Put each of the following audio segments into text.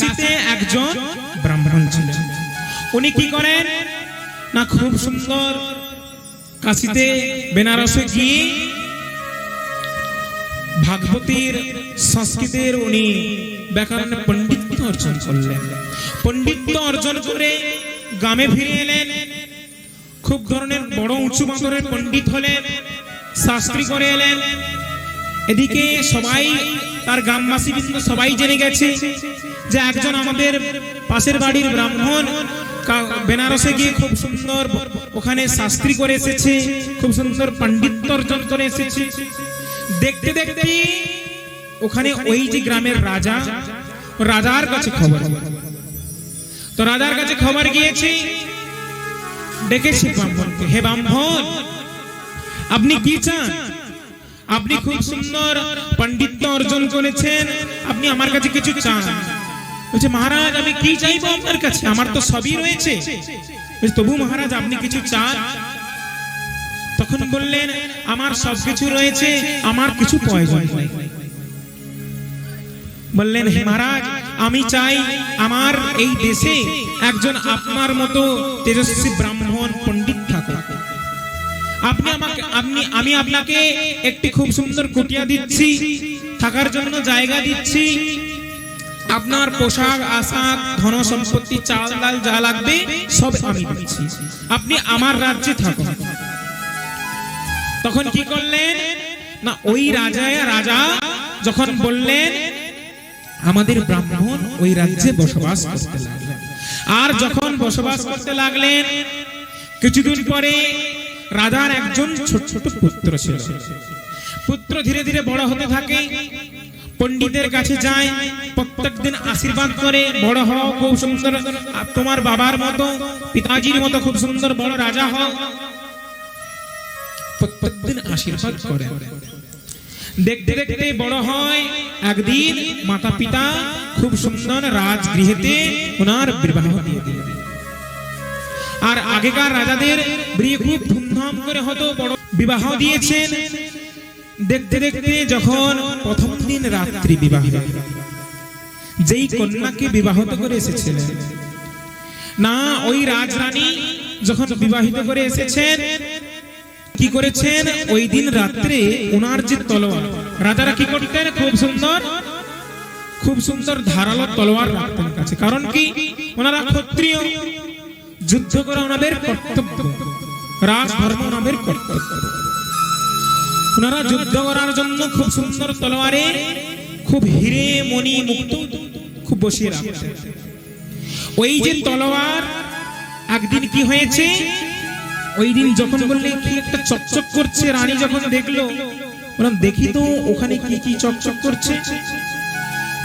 কাশিতে একজন ব্রাহ্মণ ছিলেন। উনি কি করেন? না, খুব সুন্দর কাশিতে বেনারসে গিয়ে ভাগবতীর সংস্কৃতের উনি ব্যাকরণ পণ্ডিত্য অর্জন করলেন। পণ্ডিত্য অর্জন করে গ্রামে ফিরে এলেন। খুব ধরনের বড় উঁচু মাতরের পণ্ডিত হলেন, শাস্ত্রী করে এলেন। এদিকে সবাই, তার গ্রামবাসী বৃন্দ সবাই জেনে গেছে যে একজন আমাদের পাশের বাড়ির ব্রাহ্মণ বেনারসে গিয়ে খুব সুন্দর ওখানে শাস্ত্রী করে এসেছে, খুব সুন্দর পাণ্ডিত্য অর্জন করে এসেছে। দেখতে দেখতে ওখানে ওই যে গ্রামের রাজা, রাজার কাছে খবর তো রাজার কাছে খবর গিয়েছে ডেকেছি ব্রাহ্মণকে, হে ব্রাহ্মণ, আপনি কি চান? আপনি খুব সুন্দর পণ্ডিত্য অর্জন করেছেন, আপনি আমার কাছে কিছু চান? বলছে, মহারাজ, আমি কি চাইব আপনার কাছে? আমার তো সবই রয়েছে। তবু মহারাজ, আপনি কিছু চান? তখন বললেন, আমার সবকিছু রয়েছে, আমার কিছু প্রয়োজন বললেন, হে মহারাজ, আমি চাই আমার এই দেশে একজন আপনার মতো তেজস্বী ব্রাহ্মণ পণ্ডিত থাকুক। আপনি আমাকে, আপনি, আমি আপনাকে একটি খুব সুন্দর কুটিয়া দিচ্ছি, থাকার জন্য জায়গা দিচ্ছি আপনার পোশাক আশাক ধন সম্পত্তি চাল ডাল যা লাগবে, সব আমি দিচ্ছি। আপনি আমার রাজ্যে থাকুন। তখন কি করলেন? না, ওই রাজা রাজা যখন বললেন, আমাদের ব্রাহ্মণ ওই রাজ্যে বসবাস করতে লাগলেন। আর যখন বসবাস করতে লাগলেন, কিছুদিন পরে রাজার একজন ছোট ছোট পুত্র ছিল। পুত্র ধীরে ধীরে বড় হতে থাকে। পণ্ডিতের কাছে যায় প্রত্যেকদিন আশীর্বাদ করে বড় হও খুব সুন্দর। তোমার বাবার মতো, পিতাজির মতো খুব সুন্দর বড় রাজা হও। প্রত্যেকদিন আশীর্বাদ করে। দেখতে দেখতে বড় হয়, একদিন মাতা পিতা খুব সুন্দর রাজগৃহেতে ওনার বিবাহ দিয়ে দিলেন। আর আগেকার রাজাদের বিয়ে খুব ধুমধাম করে হতো বড় বিবাহ দিয়েছেন। দেখতে দেখতে যখন প্রথম দিন রাত্রি বিবাহ যেই কন্যাকে বিবাহিত করে এসেছিলেন, না, ওই রাজরানী যখন বিবাহিত করে এসেছেন, কি করেছেন? ওই দিন রাত্রে ওনার যে তলোয়ার, রাজারা কি করতেন? খুব সুন্দর খুব সুন্দর ধারালো তলোয়ার রাখতেন কাছে। কারণ কি? ওনারা ক্ষত্রিয়, যুদ্ধ করা ওনাদের কর্তব্য রাজ ধর্ম ওনাদের কর্তব্য। ওনারা যুদ্ধ করার জন্য খুব সুন্দর তলোয়ারে, খুব হিরে মণি মুক্ত, খুব বসিয়ে রাখতেন ওই যে তলোয়ার, একদিন কি হয়েছে? ওই দিন যখন বললে, কি একটা চকচক করছে রানী যখন দেখল? বললাম, দেখি তো, ওখানে কি কি চকচক করছে?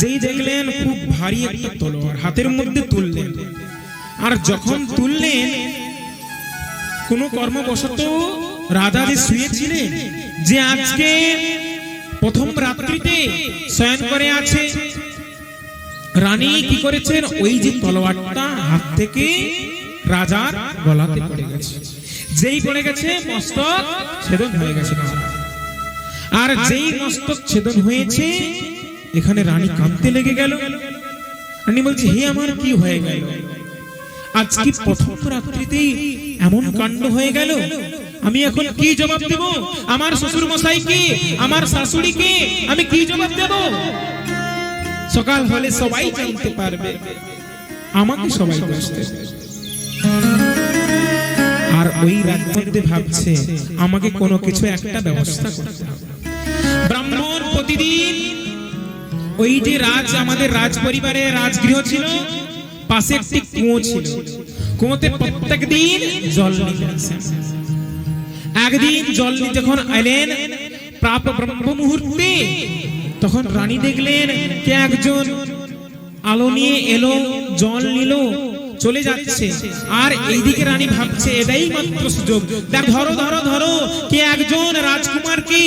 যেই দেখলেন, খুব ভারী একটা তলোয়ার হাতের মধ্যে তুললেন। আর যখন তুললেন, কোন কর্মবশত রাজা যে শুয়েছিলেন, যে আজকে প্রথম রাত্রিতে শয়ন করে আছে, রানী কি করেছেন? ওই যে তলোয়ারটা হাত থেকে রাজার গলাতে পড়ে গেছে। যেই পড়ে গেছে, মস্তক ছেদন হয়ে গেছে আর যেই মস্তক ছেদন হয়েছে, এখানে রানী কাঁদতে লেগে গেল। রানী বলছে, হে আমার, কি হয়ে গেল? আজকে প্রথম রাত্রিতেই এমন কাণ্ড হয়ে গেল। আমি এখন কি জবাব দেব? আমার শ্বশুর মশাইকে আমার শাশুড়িকে আমি কি জবাব দেব? সকাল হলে সবাই জানতে পারবে। আমাকে সবাই দেবে। আর ওই রাজ্যে ভাবছে আমাকে কোনো কিছু একটা ব্যবস্থা করতে হবে। ব্রাহ্মণ প্রতিদিন ওই যে রাজ আমাদের রাজ পরিবারে রাজগৃহ ছিল। পাশে একটি কুয়ো ছিল। কুয়োতে প্রত্যেক দিন জল নিতে একদিন জল যখন এলেন প্রাপ ব্রহ্ম মুহূর্তে, তখন রানী দেখলেন কে একজন আলো নিয়ে এলো, জল নিল, চলে যাচ্ছে। আর এইদিকে রানী ভাবছে, এটাই মাত্র সুযোগ। দেখ, ধরো ধরো ধরো, কে একজন রাজকুমারকে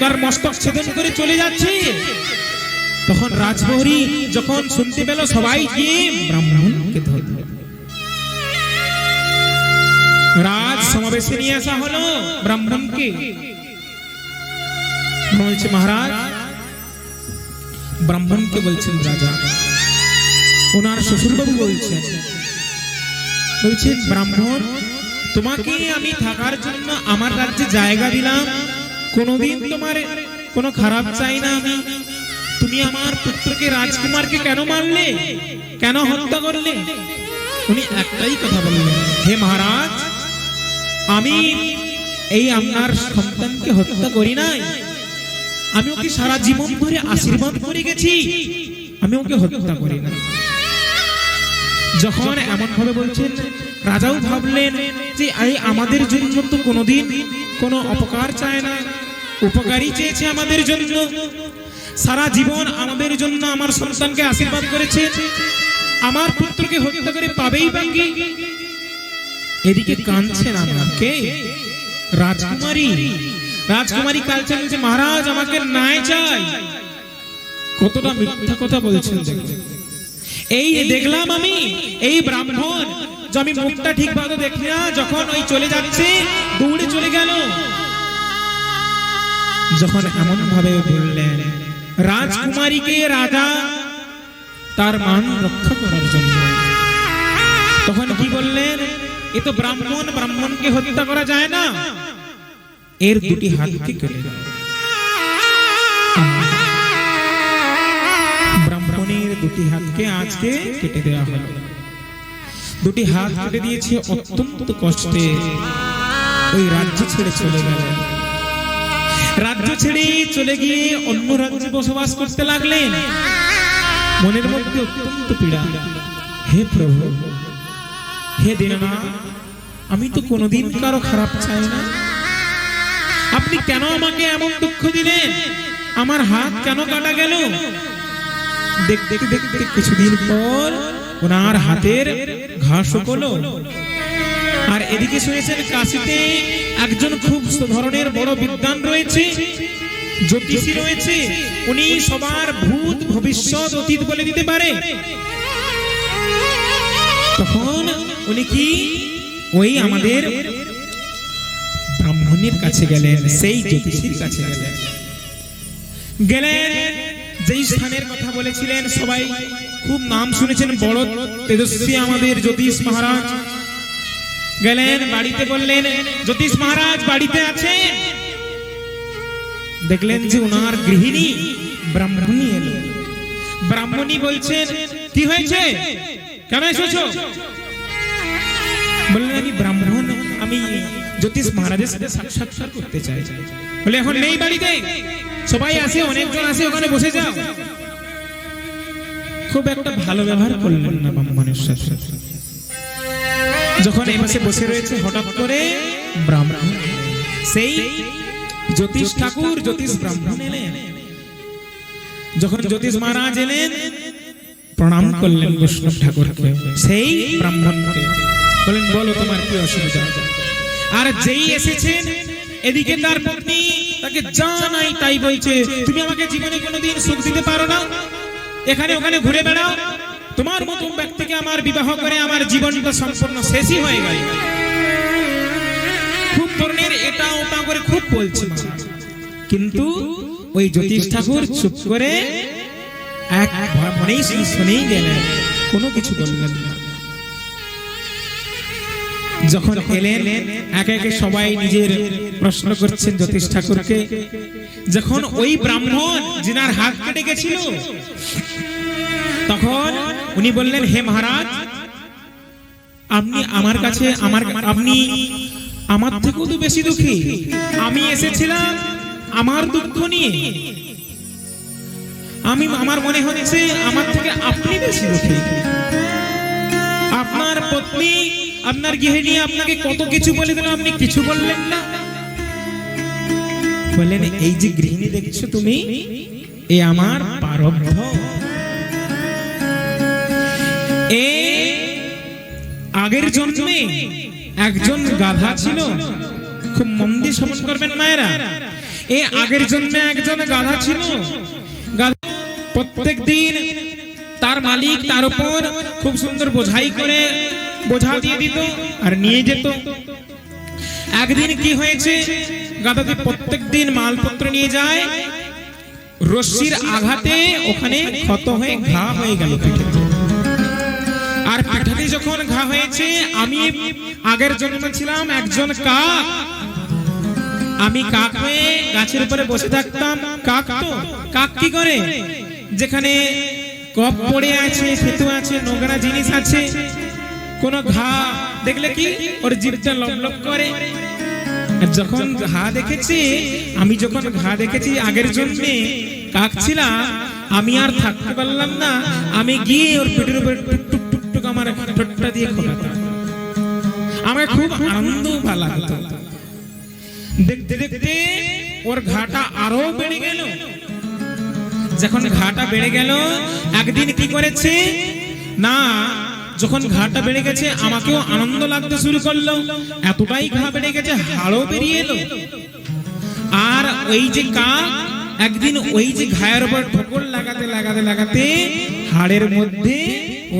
তার মস্তক ছেদন করে চলে যাচ্ছে। তখন রাজবহরী যখন শুনতে পেল সবাই গিয়ে ব্রাহ্মণকে ধরল রাজ সমাবেশে নিয়ে আসা হলো ব্রাহ্মণকে। বলছে, মহারাজ, ব্রাহ্মণকে বলছেন রাজা। ওনার শ্বশুরবাবু বলছেন বলছেন, ব্রাহ্মণ, তোমাকে আমি থাকার জন্য আমার রাজ্যে জায়গা দিলাম। কোনোদিন তোমার কোনো খারাপ চাই না আমি। তুমি আমার পুত্রকে রাজকুমারকে কেন মারলে? কেন হত্যা করলে? উনি একটাই কথা বললেন, হে মহারাজ, আমি এই আপনার সন্তানকে হত্যা করি নাই। আমি ওকে সারা জীবন ধরে আশীর্বাদ করে গেছি। আমি ওকে হত্যা করি না যখন এমন ভাবে বলছেন, রাজাও ভাবলেন যে এই আমাদের জন্য তো কোনোদিন কোনো অপকার চায় না, উপকারই চেয়েছে আমাদের জন্য। সারা জীবন আমাদের জন্য আমার সন্তানকে আশীর্বাদ করেছে। আমার পুত্রকে হত্যা করে পাবেই বাঙ্গি এদিকে কাঁদছেন আমাকে রাজকুমারী। রাজকুমারী কালচার যে মহারাজ, আমাকে ন্যায় চাই। কতটা মিথ্যা কথা বলছেন এই দেখলাম আমি, এই ব্রাহ্মণ, যে আমি মুখটা ঠিক ভাবে দেখি না, যখন ওই চলে যাচ্ছে, দৌড়ে চলে গেল। যখন এমন ভাবে বললেন রাজকুমারীকে রাজা তার মান রক্ষা করার জন্য। তখন কি বললেন, এ তো ব্রাহ্মণ, ব্রাহ্মণকে হত্যা করা যায় না। এর দুটি হাতকে কেটে ব্রাহ্মণের দুটি হাতকে আজকে কেটে দেওয়া হলো। দুটি হাত কেটে দিয়েছে অত্যন্ত কষ্টে। ওই রাজ্য ছেড়ে চলে গেলেন রাজ্য ছেড়ে চলে গিয়ে অন্য রাজ্যে বসবাস করতে লাগলেন। মনের মধ্যে অত্যন্ত পীড়া। হে প্রভু, হে দীননাথ আমি তো কোনোদিন কারও খারাপ চাই না। আপনি কেন আমাকে এমন দুঃখ দিলেন? আমার হাত কেন কাটা গেল? দেখতে দেখতে কিছুদিন পর ওনার হাতের ঘাস হলো আর এদিকে শুনেছেন কাশিতে একজন খুব ধরনের বড় বিদ্বান রয়েছে, জ্যোতিষী রয়েছে। উনি সবার ভূত ভবিষ্যৎ অতীত বলে দিতে পারে। তখন উনি কি? ওই আমাদের ব্রাহ্মণের কাছে গেলেন, সেই জ্যোতিষীর কাছে গেলেন। গেলেন, যেই স্থানের কথা বলেছিলেন সবাই, খুব নাম শুনেছেন বড় তেজস্বী আমাদের জ্যোতিষ মহারাজ। গেলেন বাড়িতে বললেন, জ্যোতিষ মহারাজ বাড়িতে আছেন? দেখলেন যে ওনার গৃহিণী ব্রাহ্মণী এলো। ব্রাহ্মণী বলছেন, কি হয়েছে? কেন এসেছ? বললেন, আমি ব্রাহ্মণ, আমি জ্যোতিষ মহারাজের সাথে সাক্ষাৎকার করতে চাই। বলে, এখন নেই বাড়িতে। সবাই আসে, অনেকজন আসে, ওখানে বসে যাও। খুব একটা ভালো ব্যবহার করলেন না ব্রাহ্মণের সাথে। যখন এই পাশে বসে রয়েছে, হঠাৎ করে ব্রাহ্মণ সেই জ্যোতিষ ঠাকুর, জ্যোতিষ ব্রাহ্মণ এলেন। যখন জ্যোতিষ মহারাজ এলেন, প্রণাম করলেন বৈষ্ণব ঠাকুরকে। সেই ব্রাহ্মণকে বলেন বলো তোমার কি অসুবিধা? আর যেই এসেছেন, এদিকে তার পত্নী তাকে যা নাই তাই বলছে, তুমি আমাকে জীবনে কোনোদিন সুখ দিতে পারো না। এখানে ওখানে ঘুরে বেড়াও। তোমার মতো ব্যক্তিকে আমার বিবাহ করে আমার জীবনটা সম্পূর্ণ শেষই হয়ে গেল। খুব ধরনের এটা ওটা করে খুব বলছে। কিন্তু ওই জ্যোতিষ ঠাকুর চুপ করে এক মনেই শুনেই গেলেন, কোনো কিছু বললেন না। যখন এলেন, একে একে সবাই নিজের প্রশ্ন করছেন জ্যোতিষ ঠাকুরকে। যখন ওই ব্রাহ্মণ, যিনার হাত কেটে গেছিল তখন উনি বললেন, হে মহারাজ, আপনি আমার কাছে, আমার, আপনি আমার থেকেও তো বেশি দুঃখী। আমি এসেছিলাম আমার দুঃখ নিয়ে। আমি, আমার মনে হচ্ছে আমার থেকে আপনি বেশি দুঃখী। আপনার পত্নী, আপনার গৃহিণী আপনাকে কত কিছু বলে দিল, আপনি কিছু বললেন না। বললেন, এই যে গৃহিণী দেখছ তুমি, এ আমার পারব্য এ আগের জন্মে একজন গাধা ছিল। খুব মন দিয়ে শ্রবণ করবেন মায়েরা। এ আগের জন্মে একজন গাধা ছিল। প্রত্যেক দিন তার মালিক তার উপর খুব সুন্দর বোঝাই করে বোঝা দিয়ে দিত আর নিয়ে যেত। একদিন কি হয়েছে? গাধাটি প্রত্যেক দিন মালপত্র নিয়ে যায়। রশ্মির আঘাতে ওখানে ক্ষত হয়ে ঘা হয়ে গেল পিঠে। যখন ঘা হয়েছে, আমি আগের জন্মে ছিলাম একজন কাক। আমি কাক হয়ে গাছের উপরে বসে থাকতাম। কাক তো? কাক কি করে? যেখানে কপ পড়ে আছে, সেতু আছে, নোংরা জিনিস আছে। কোন ঘা দেখলে কি? ওর জিভটা লবলব করে। যখন ঘা দেখেছি, আমি যখন ঘা দেখেছি আগের জন্মে, কাক ছিলাম, আমি আর থাকতে পারলাম না। আমি গিয়ে ওর পেটের উপরে টুক টুক টুক টুক আমার ঠোঁটটা দিয়ে খোলাতাম আমার খুব আনন্দ ভালো লাগতো দেখতে দেখতে ওর ঘাটা আরও বেড়ে গেল। যখন ঘাটা বেড়ে গেল, একদিন কি করেছে? না, যখন ঘাটা বেড়ে গেছে, আমাকেও আনন্দ লাগতে শুরু করল। এতটাই ঘা বেড়ে গেছে, হাড়ও বেরিয়ে এলো। আর ওই যে কাক একদিন ওই যে ঘায়ের উপর ঠোকর লাগাতে লাগাতে লাগাতে, হাড়ের মধ্যে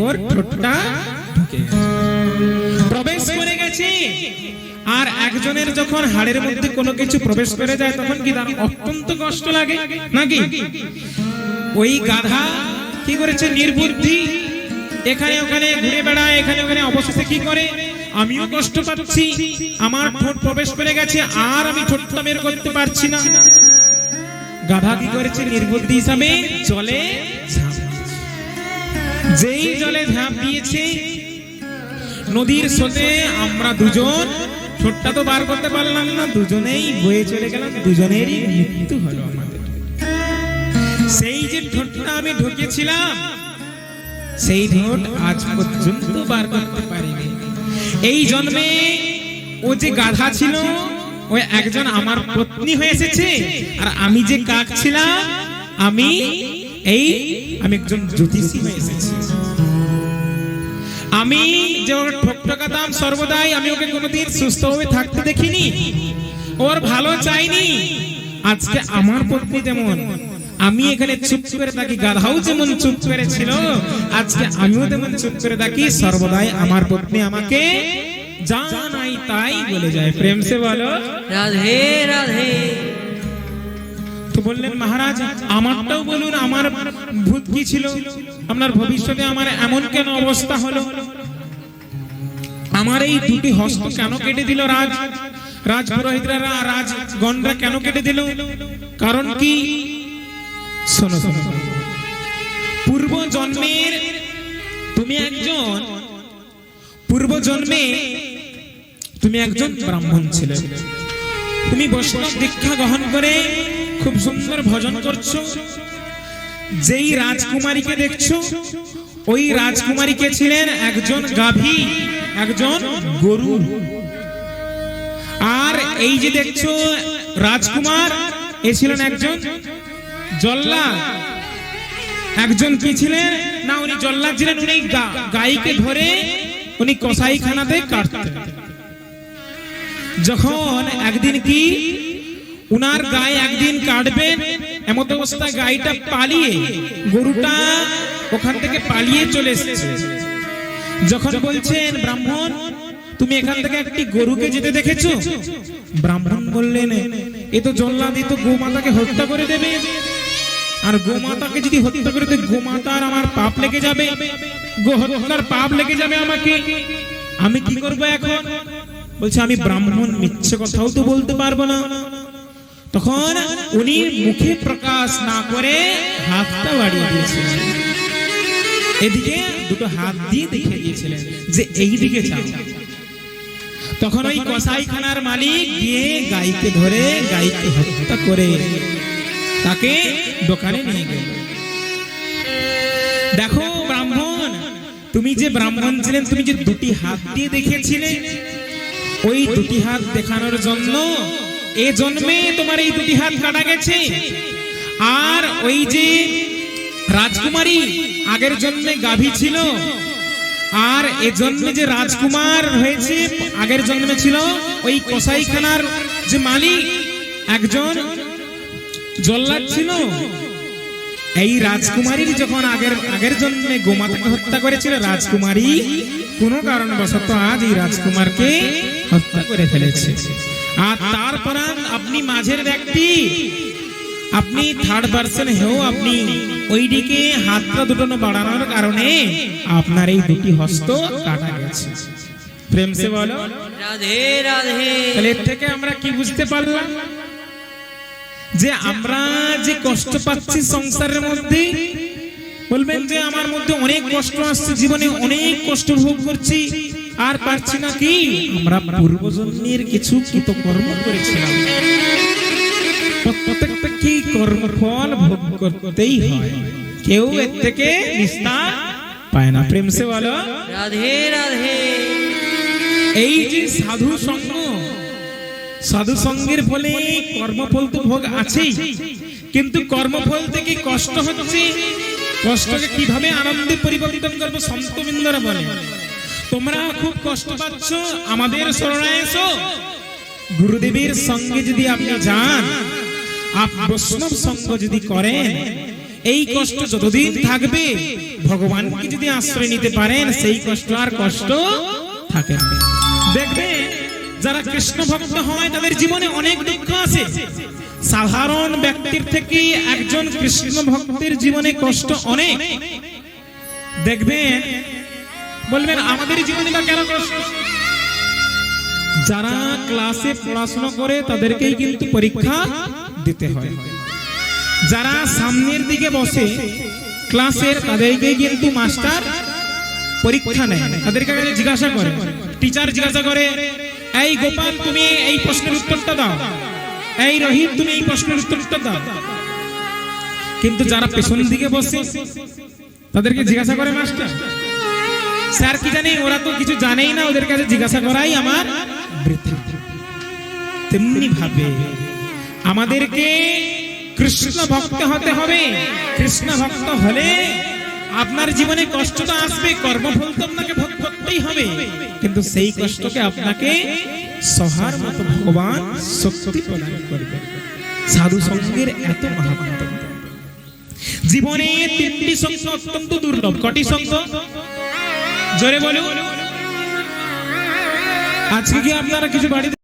ওর ঠোঁটটা। প্রবেশ করে গেছে। আর একজনের যখন হাড়ের মধ্যে কোনো কিছু প্রবেশ করে যায়, তখন কি তার অত্যন্ত কষ্ট লাগে? নাকি? ওই গাধা কি করেছে? নির্বুদ্ধি। এখানে ওখানে ঘুরে বেড়ায়, এখানে ওখানে অবশেষে কি করে? আমিও কষ্ট পাচ্ছি। আমার ঠোঁট প্রবেশ করে গেছে, আর আমি ঠোঁটটা বের করতে পারছি না। গাধা কি করেছে? নির্বুদ্ধি হিসাবে দিয়েছে। যেই জলে ঝাঁপ দিয়েছে, নদীর স্রোতে আমরা দুজন, ঠোঁটটা তো বার করতে পারলাম না, দুজনেই বয়ে চলে গেলাম, দুজনেরই মৃত্যু হলো আমাদের। সেই যে ঠোঁটটা আমি ঢুকেছিলাম, সেই ঠোঁট আজ পর্যন্ত বার করতে পারিনি। এই জন্মে ও যে গাধা ছিল ওই একজন আমার পত্নী হয়ে এসেছে, আর আমি যে কাক ছিলাম, আমি এই আমি একজন জ্যোতিষী হয়ে এসেছি। আমি যে ওর ঠকঠকাতাম সর্বদাই, আমি ওকে কোনোদিন সুস্থভাবে থাকতে দেখিনি। ওর ভালো চাইনি। আজকে আমার পত্নী যেমন, আমি এখানে চুপ করে থাকি গাধাও যেমন চুপ করে ছিল, আজকে আমিও তেমন চুপ করে থাকি, সর্বদাই আমার পত্নী আমাকে যা নাই তাই বলে যায়। প্রেম সে বলো। রাধে রাধে। বললেন, মহারাজ, আমারটাও বলুন, আমার ভূত কি ছিল? আপনার ভবিষ্যতে আমার এমন কেন অবস্থা হলো? আমার এই দুটি হস্ত কেন কেটে দিল রাজ? রাজ পুরোহিতরা রাজ গণরা কেন কেটে দিল? কারণ কি? শোনো শোনো পূর্ব জন্মের তুমি একজন পূর্ব জন্মে তুমি একজন ব্রাহ্মণ ছিলে। তুমি বৈষ্ণব দীক্ষা গ্রহণ করে খুব সুন্দর ভজন করছ। যেই রাজকুমারীকে দেখছ, ওই রাজকুমারীকে ছিলেন একজন গাভী, একজন গরু। আর এই যে দেখছ, রাজকুমার, এ ছিলেন একজন জল্লাদ একজন কি ছিলেন? না, উনি জল্লাদ ছিলেন, উনি গাইকে ধরে উনি কসাইখানাতে কাটতেন। যখন একদিন কি উনার গায়ে একদিন কাটবেন এমত অবস্থা গাইটা পালিয়ে গরুটা ওখান থেকে পালিয়ে চলে এসেছে। যখন বলছেন, ব্রাহ্মণ, তুমি এখান থেকে একটি গরুকে যেতে দেখেছ? ব্রাহ্মণ বললেন, এ তো জল্লাদি, তো গোমাতাকে হত্যা করে দেবে। আর গোমাতাকে যদি হত্যা করে দেয়, গোমাতার আমার পাপ লেগে যাবে। গো হত্যার পাপ লেগে যাবে আমাকে। আমি কি করব এখন? বলছে, আমি ব্রাহ্মণ, মিথ্যে কথাও তো বলতে পারব না। তখন উনি মুখে প্রকাশ না করে হাতটা বাড়িয়ে দিয়েছিলেন। এদিকে দুটো হাত দিয়ে দেখে দিয়েছিলেন যে এই দিকে তখন ওই কসাইখানার মালিক গিয়ে গাইকে ধরে, গাইকে হত্যা করে তাকে দোকানে নিয়ে গেল। দেখো ব্রাহ্মণ, তুমি যে ব্রাহ্মণ ছিলেন, তুমি যে দুটি হাত দিয়ে দেখেছিলে, ওই দুটি হাত দেখানোর জন্য এ জন্মে তোমার এই দুটি হাত কাটা গেছে। আর ওই যে রাজকুমারী আগের জন্মে গাভী ছিল, আর এ জন্মে যে রাজকুমার হয়েছে আগের জন্মে ছিল, ওই কসাইখানার যে মালিক একজন জল্লাদ ছিল, এই রাজকুমারীর যখন আগের আগের জন্মে গোমাতাকে হত্যা করেছিল, রাজকুমারী কোনো কারণবশত আজ এই রাজকুমারকে হত্যা করে ফেলেছে। আর তারপর আপনি মাঝের ব্যক্তি। আপনি থার্ড পার্সন হেও আপনি ওইদিকে হাতটা দুটো বাড়ানোর কারণে আপনার এই দুটি হস্ত কাটা গেছে। প্রেম সে বলো। রাধে রাধে। তাহলে এর থেকে আমরা কি বুঝতে পারলাম? যে আমরা যে কষ্ট পাচ্ছি সংসারের মধ্যে বলবেন যে আমার মধ্যে অনেক কষ্ট আসছে জীবনে অনেক কষ্ট ভোগ করছি। আর পারছি না কি? আমরা পূর্বজন্মের কিছু কৃত কর্ম করেছিলাম প্রত্যেকটা কি কর্মফল ভোগ করতেই হয়। কেউ এর থেকে নিস্তার পায় না। প্রেম সে বলো রাধে রাধে। এই যে সাধু সঙ্গ সাধু সঙ্গের ফলে কর্মফল তো ভোগ আছেই। কিন্তু কর্মফল থেকে কষ্ট হচ্ছে। কষ্টকে কীভাবে আনন্দে পরিবর্তন করব সন্তবিন্দরা বলে। তোমরা খুব কষ্ট পাচ্ছ, আমাদের শরণায় এসো। গুরুদেবের সঙ্গে যদি আপনি যান বৈষ্ণব সঙ্গ যদি করেন, এই কষ্ট যতদিন থাকবে, ভগবানকে যদি আশ্রয় নিতে পারেন, সেই কষ্ট আর কষ্ট থাকে দেখবে, যারা কৃষ্ণ ভক্ত হয়, তাদের জীবনে অনেক দুঃখ আছে। সাধারণ ব্যক্তির থেকে একজন কৃষ্ণ ভক্তের জীবনে কষ্ট অনেক। দেখবেন বলবেন আমাদের জীবনে বা কেন কষ্ট? যারা ক্লাসে পড়াশোনা করে তাদেরকেই কিন্তু পরীক্ষা দিতে হয়। যারা সামনের দিকে বসে ক্লাসের তাদেরকেই কিন্তু মাস্টার পরীক্ষা নেয়। তাদেরকে জিজ্ঞাসা করে, টিচার জিজ্ঞাসা করে, এই গোপাল, তুমি এই প্রশ্নের উত্তরটা দাও। এই রহিম, তুমি এই প্রশ্নের উত্তরটা দাও। কিন্তু যারা পেছনের দিকে বসে, তাদেরকে জিজ্ঞাসা করে মাস্টার স্যার কি জানে, ওরা তো কিছু জানেই না ওদের কাছে জিজ্ঞাসা করাই আমার তেমনি ভাবে আমাদেরকে কৃষ্ণ ভক্ত হতে হবে। কৃষ্ণ ভক্ত হলে আপনার জীবনে কষ্ট তো আসবে, কর্মফল তো আপনাকে ভোগ করতেই হবে। কিন্তু সেই কষ্টকে আপনাকে সহার মতো ভগবান শক্তি প্রদান করবে সাধু সঙ্গের এত মাহাত্ম জীবনে তিনটি সঙ্গ অত্যন্ত দুর্লভ। কটি সঙ্গ জোরে বলুন। আজকে কি আপনারা কিছু বাড়িতে